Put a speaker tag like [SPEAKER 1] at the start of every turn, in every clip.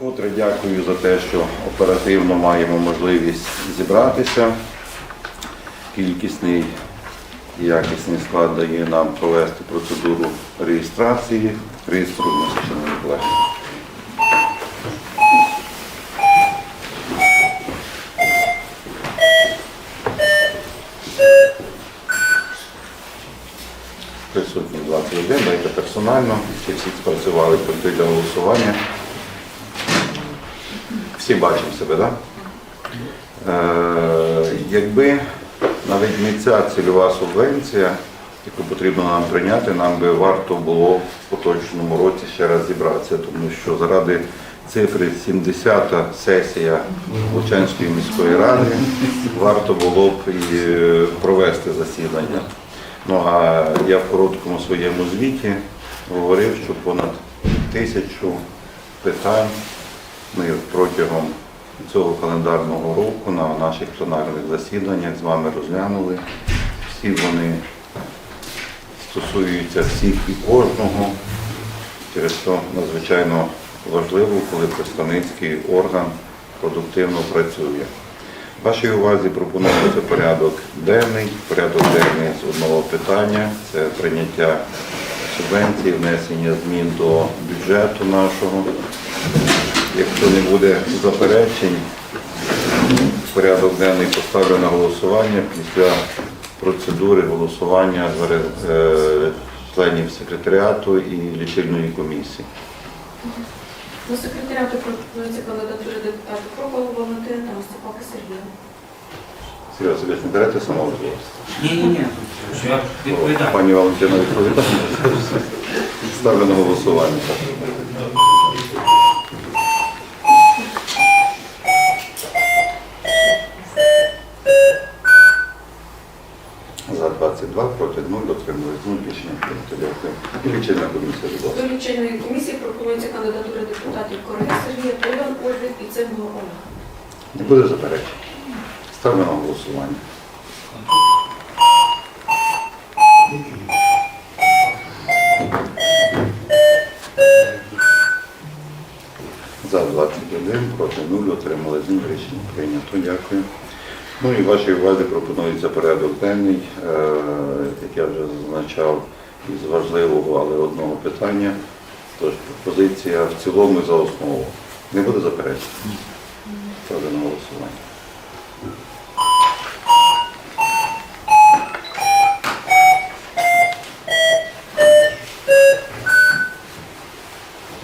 [SPEAKER 1] Вкотре дякую за те, що оперативно маємо можливість зібратися. Кількісний і якісний склад дає нам провести процедуру реєстрації. Реєструємося, шановні колеги. Присутні 21, дайте персонально, всі спрацювали пункти для голосування. Всі бачимо себе, так? Е, якби навіть не ця цільова субвенція, яку потрібно нам прийняти, нам би варто було в поточному році ще раз зібратися, тому що заради цифри 70-та сесія Лучанської міської ради варто було б і е, провести засідання. Ну а я в короткому своєму звіті говорив, що понад тисячу питань протягом цього календарного року на наших пленарних засіданнях з вами розглянули. Всі вони стосуються всіх і кожного. Через що надзвичайно важливо, коли представницький орган продуктивно працює. Вашій увазі пропонується порядок денний. Порядок денний з одного питання це прийняття субвенції, внесення змін до бюджету нашого. Якщо не буде заперечень, порядок денний поставлю на голосування після процедури голосування е, членів секретаріату і лічильної комісії.
[SPEAKER 2] До секретаріату пропонується кандидатури депутатів Крокова Валентина та Мостапака Сергія.
[SPEAKER 1] Сергій Васильович, не берете самого
[SPEAKER 3] Ні, ні, ні. Я відповідаю.
[SPEAKER 1] Пані Валентина відповідає. Ставлю на голосування. За 22, проти 0, дотримують 0, рішення прийнято. Дякую. І лічильна комісія, будь ласка.
[SPEAKER 2] До лічильної комісії пропонується кандидатури депутатів Корги Сергія, Толян Ольги і Цимбал Ольга.
[SPEAKER 1] Не буде заперечень? Ставлю на голосування. За 21, проти 0, отримали 1, рішення прийнято. Дякую. Ну і вашій увазі пропонується порядок денний, е, як я вже зазначав, із важливого, але одного питання. Тож пропозиція в цілому і за основу. Не буде заперечень? Ставлю на голосування.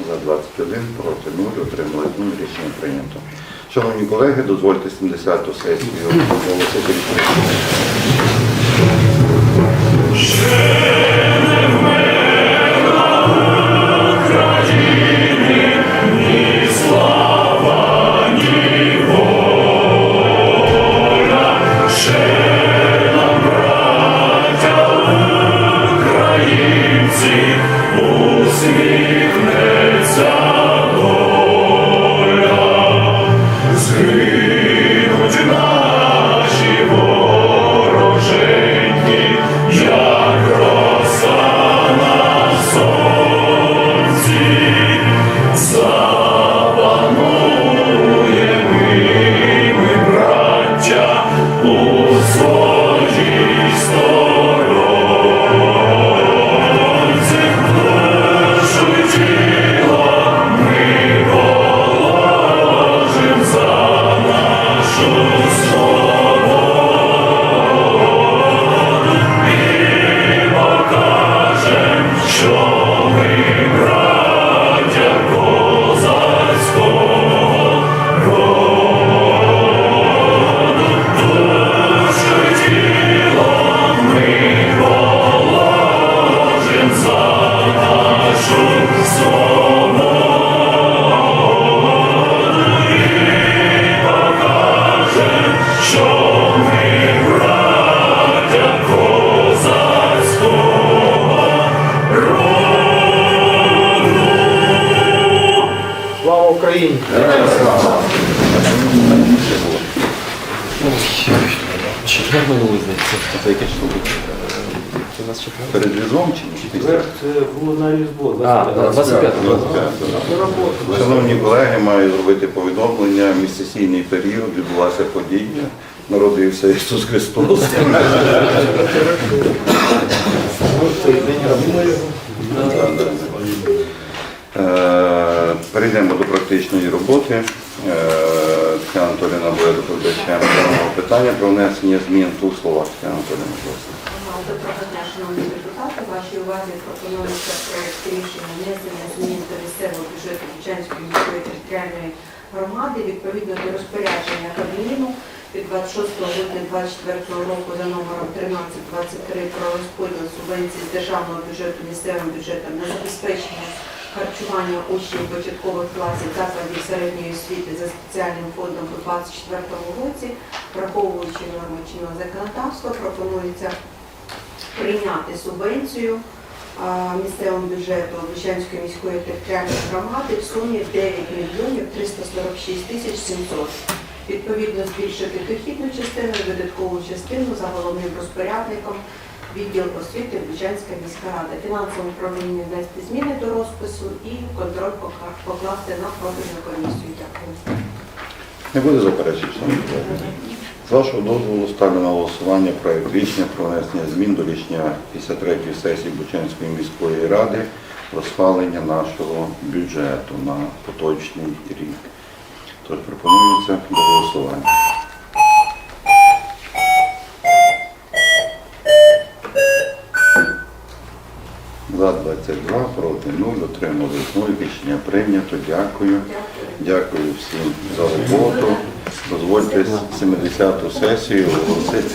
[SPEAKER 1] За 21, проти 0, отримали 0, рішення прийнято. Шановні колеги, дозвольте 70-ту сесію. Оголосити
[SPEAKER 4] Четвер минулий здається, це яке число?
[SPEAKER 1] Перед різдвом чи ні?
[SPEAKER 5] Четверг це було на Різдво.
[SPEAKER 4] А, 25
[SPEAKER 1] 25. Шановні колеги, маю зробити повідомлення. Місяційний період відбулася подія. Народився Ісус Христос. Е, Перейдемо до практичної роботи. Анатоліна буде доповідачем даного питання про внесення змін словах. Тетяна Анатоліна.
[SPEAKER 2] Доброго дня, шановні депутати. Вашій увазі пропонується проект рішення внесення змін до місцевого бюджету Бучанської міської територіальної громади відповідно до розпорядження Кабміну від 26 грудня 2024 року за номером 1323 про розподіл субвенцій з державного бюджету місцевим бюджетом на забезпечення харчування учнів початкових класів закладів середньої освіти за спеціальним фондом у 2024 році, враховуючи норми чинного законодавства, пропонується прийняти субвенцію місцевому бюджету Лучанської міської територіальної громади в сумі 9 мільйонів 346 тисяч 700. Відповідно, збільшити дохідну частину і видаткову частину за головним розпорядником відділ освіти Бучанська міська рада. Фінансовому управлінню внести зміни до розпису і контроль покласти на профільну комісію. Дякую.
[SPEAKER 1] Не буде заперечень, шановні колеги? З вашого дозволу ставлю на голосування проект рішення про внесення змін до рішення 53-ї сесії Бучанської міської ради про схвалення нашого бюджету на поточний рік. Тож пропонується до голосування. За 22, проти 0, отримали 0. Рішення прийнято. Дякую. Дякую всім за роботу. Дозвольте 70-ту сесію оголосити.